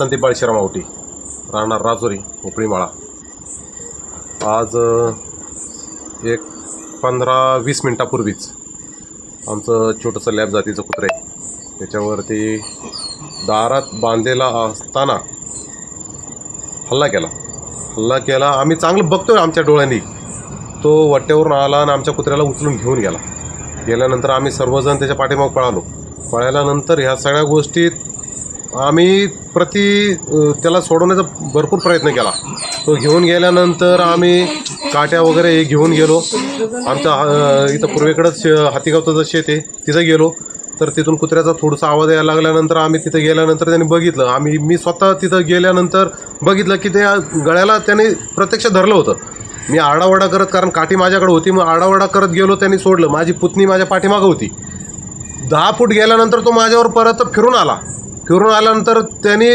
संदीप बाळशीराम आवटी राहणार राजुरी उपळीमाळा आज एक पंधरा वीस मिनटापूर्वीच आमचं छोटंसं लॅब जातीचं कुत्रे त्याच्यावरती दारात बांधलेला असताना हल्ला केला. हल्ला केला. आम्ही चांगलं बघतोय आमच्या डोळ्यांनी. तो वट्ट्यावरून आला आणि आमच्या कुत्र्याला उचलून घेऊन गेला. गेल्यानंतर आम्ही सर्वजण त्याच्या पाठीमाग पळालो. पळाल्यानंतर ह्या सगळ्या गोष्टीत आम्ही प्रति त्याला सोडवण्याचा भरपूर प्रयत्न केला. तो घेऊन गेल्यानंतर आम्ही काट्या वगैरे हे घेऊन गेलो. आमच्या इथं पूर्वेकडंच हातीगावचं शेत आहे तिथं गेलो. तर तिथून कुत्र्याचा थोडासा आवाज यायला लागल्यानंतर आम्ही तिथं गेल्यानंतर त्यांनी बघितलं. आम्ही मी स्वतः तिथं गेल्यानंतर बघितलं की त्या गळ्याला त्याने प्रत्यक्ष धरलं होतं. मी आडावडा करत कारण काठी माझ्याकडे होती मग आडावडा करत गेलो त्यांनी सोडलं. माझी पुतणी माझ्या पाठीमागं होती. दहा फूट गेल्यानंतर तो माझ्यावर परत फिरून आला. फिरून आल्यानंतर त्यांनी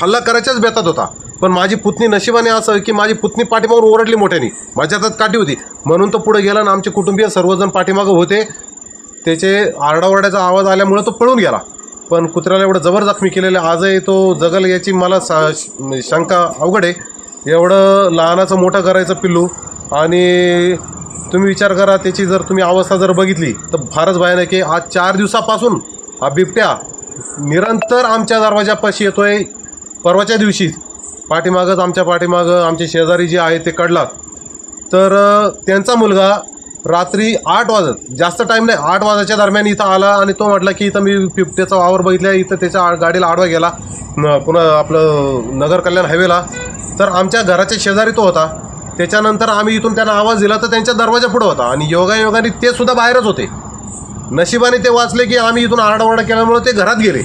हल्ला करायच्याच बेतात होता. पण माझी पुतणी नशिबाने असं की माझी पुतणी पाठीमागून ओरडली मोठ्याने. माझ्या हातात काठी होती. म्हणून तो पुढे गेला आणि आमचे कुटुंबीय सर्वजण पाठीमागं होते. त्याचे आरडाओरड्याचा आवाज आल्यामुळे तो पळून गेला. पण कुत्र्याला एवढं जबर जखमी केलेलं आहे. आजही तो जगल याची मला सा शंका अवघड आहे. एवढं लहानाचं मोठं करायचं पिल्लू. आणि तुम्ही विचार करा त्याची जर तुम्ही अवस्था जर बघितली तर फारच भयानक आहे. आज चार दिवसापासून हा बिबट्या निरंतर आमच्या दरवाजापाशी येतोय. परवाच्या दिवशी पाठीमागंच आमच्या पाठीमागं आमचे शेजारी जे आहे ते कडलात. तर त्यांचा मुलगा रात्री आठ वाजत जास्त टाईम नाही आठ वाजाच्या दरम्यान इथं आला आणि तो म्हटला की इथं मी बिबट्याचा वावर बघितला इथं त्याच्या आ- गाडीला आडवा गेला पुन्हा आपलं नगर कल्याण हायवेला तर आमच्या घराच्या शेजारी तो होता. त्याच्यानंतर आम्ही इथून त्यांना आवाज दिला तर त्यांच्या दरवाजा पुढं होता आणि योगायोगाने ते सुद्धा बाहेरच होते. नशिबाने ते वाचले की आम्ही इथून आरडाओरडा केल्यामुळे ते घरात गेले.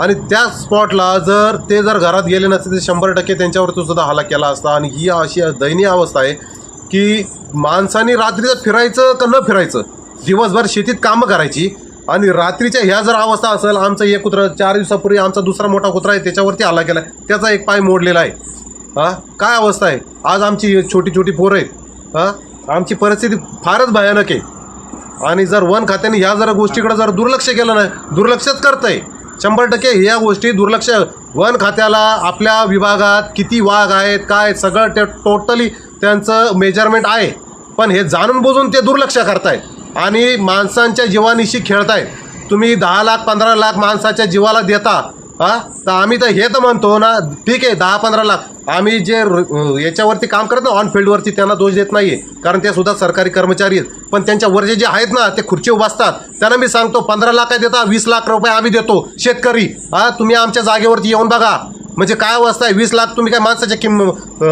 आणि त्या स्पॉटला जर ते जर घरात गेले नसते तर शंभर टक्के त्यांच्यावरती सुद्धा हल्ला केला असता. आणि ही अशी दयनीय अवस्था आहे की माणसाने रात्रीचं फिरायचं का न फिरायचं? दिवसभर शेतीत कामं करायची. आणि रात्रीच्या ह्या जर अवस्था असेल आमचं एक कुत्रा चार दिवसापूर्वी आमचा दुसरा मोठा कुत्रा आहे त्याच्यावरती हल्ला केला त्याचा एक पाय मोडलेला आहे. हां? काय अवस्था आहे? आज आमची छोटी छोटी पोरं आहेत. हां? आमची परिस्थिती फारच भयानक आहे. आणि जर वन खात्याने ह्या जर गोष्टीकडे जर दुर्लक्ष केलं नाही दुर्लक्षच करतंय. शंभर टक्के ह्या गोष्टी दुर्लक्ष. वन खात्याला आपल्या विभागात किती वाघ आहेत काय सगळं ते टोटली त्यांचं मेजरमेंट आहे. पण हे जाणून बुजून ते दुर्लक्ष करतायत. आणि माणसांच्या जीवानिशी खेळतायत. तुम्ही दहा लाख पंधरा लाख माणसाच्या जीवाला देता. हा? तर आम्ही तर हे तर म्हणतो ना ठीक आहे दहा पंधरा लाख. आम्ही जे याच्यावरती काम करत ना ऑन फील्डवरती त्यांना दोष देत नाही कारण ते सुद्धा सरकारी कर्मचारी आहेत. पण त्यांच्या वरचे जे आहेत ना ते खुर्ची बसतात त्यांना मी सांगतो पंधरा लाख देता वीस लाख रुपये आम्ही देतो शेतकरी. हा तुम्ही आमच्या जागेवरती येऊन बघा. म्हणजे काय अवस्था आहे? वीस लाख तुम्ही काय माणसाच्या किंमत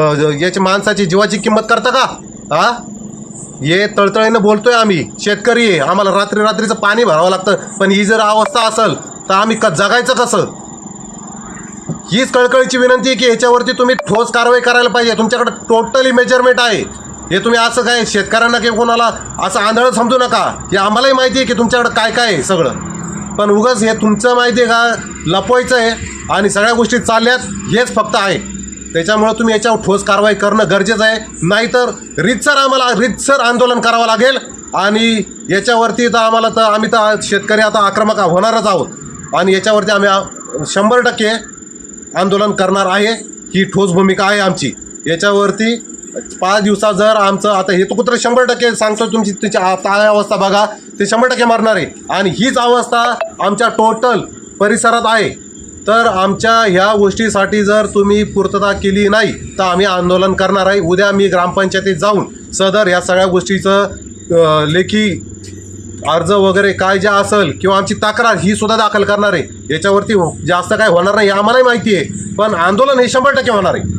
याची माणसाची जीवाची किंमत करता का? हा? हे तळतळीनं बोलतोय आम्ही. शेतकरी आहे. आम्हाला रात्री रात्रीचं पाणी भरावं लागतं. पण ही जर अवस्था असेल तर आम्ही क जगायचं कसं? हीच कळकळीची विनंती आहे की ह्याच्यावरती तुम्ही ठोस कारवाई करायला पाहिजे. तुमच्याकडे टोटली मेजरमेंट आहे. हे तुम्ही असं काय शेतकऱ्यांना किंवा कोणाला असं आंधळं समजू नका. हे आम्हालाही माहिती आहे की तुमच्याकडे काय काय आहे सगळं. पण उगाच हे तुमचं माहिती आहे का? लपवायचं आहे आणि सगळ्या गोष्टी चालल्यात हेच फक्त आहे. त्याच्यामुळं तुम्ही याच्यावर ठोस कारवाई करणं गरजेचं आहे. नाहीतर रितसर आम्हाला रितसर आंदोलन करावं लागेल. आणि याच्यावरती तर आम्हाला तर आम्ही तर शेतकरी आता आक्रमक होणारच आहोत. आणि याच्यावरती आम्ही शंभर टक्के आंदोलन करणार आहे ही ठोस भूमिका आहे आमची. याच्यावरती पाच दिवसात जर आमचं आता हे तो कुत्र शंभर टक्के सांगतो तुमची तिची आ- अवस्था बघा ते शंभर टक्के मारणार आहे. आणि हीच अवस्था आमच्या टोटल परिसरात आहे. तर आमच्या ह्या गोष्टीसाठी जर तुम्ही पूर्तता केली नाही तर आम्ही आंदोलन करणार आहे. उद्या मी ग्रामपंचायतीत जाऊन सदर ह्या सगळ्या गोष्टीचं लेखी अर्ज वगैरे काय जे असेल किंवा आमची तक्रार ही सुद्धा दाखल करणार आहे याच्यावरती जास्त काय होणार नाही हे आम्हालाही माहिती आहे. पण आंदोलन हे शंभर टक्के होणार आहे.